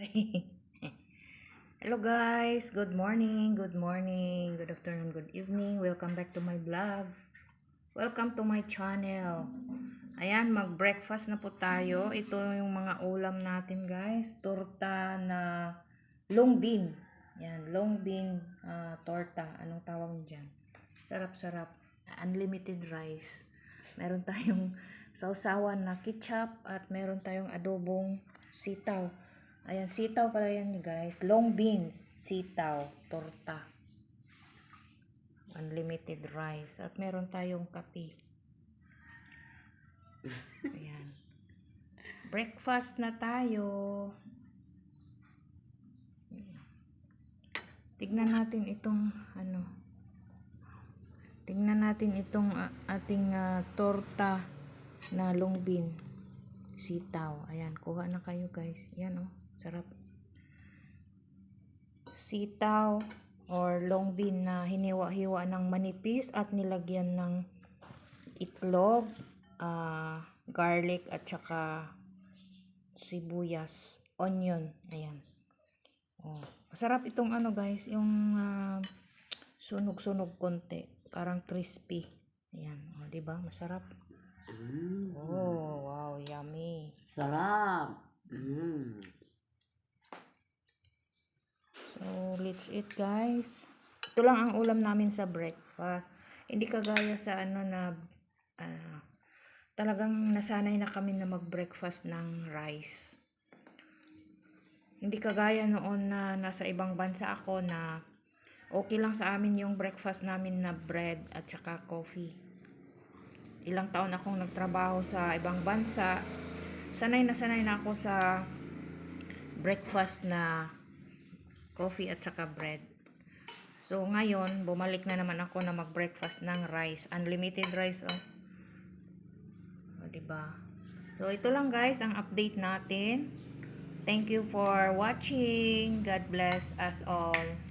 Hello guys, good morning, good morning, good afternoon, good evening. Welcome back to my vlog. Welcome to my channel. Ayan, mag-breakfast na po tayo. Ito yung mga ulam natin guys. Torta na long bean. Yan, long bean ah, torta. Anong tawag niyo dyan? Sarap-sarap. Unlimited rice. Meron tayong sausawan na ketchup at meron tayong adobong sitaw. Ayan, sitaw pala yan guys. Long beans, sitaw, torta. Unlimited rice. At meron tayong kape. Ayan. Breakfast na tayo. Tignan natin itong ano. Tingnan natin itong ah, ating ah, torta na long bean. Sitaw. Ayan, kuha na kayo guys. Yan oh, sarap. Sitaw or long bean na hiniwa-hiwa ng manipis at nilagyan ng itlog, ah, garlic at saka sibuyas, onion. Ayan. Oh, masarap itong ano guys, yung ah, sunog-sunog konti, parang crispy. Ayan, oh, 'di ba? Masarap. Mm, Oh, wow, yummy. sarap. Mm. So, let's eat guys. Ito lang ang ulam namin sa breakfast. Hindi kagaya sa ano na ah, talagang nasanay na kami na mag-breakfast ng rice. Hindi kagaya noon na nasa ibang bansa ako na okay lang sa amin yung breakfast namin na bread at saka coffee. Ilang taon akong nagtrabaho sa ibang bansa. Sanay na sanay na ako sa breakfast na coffee at saka bread. So, ngayon, bumalik na naman ako na mag-breakfast ng rice. Unlimited rice, oh. O, diba? So, ito lang guys, ang update natin. Thank you for watching. God bless us all.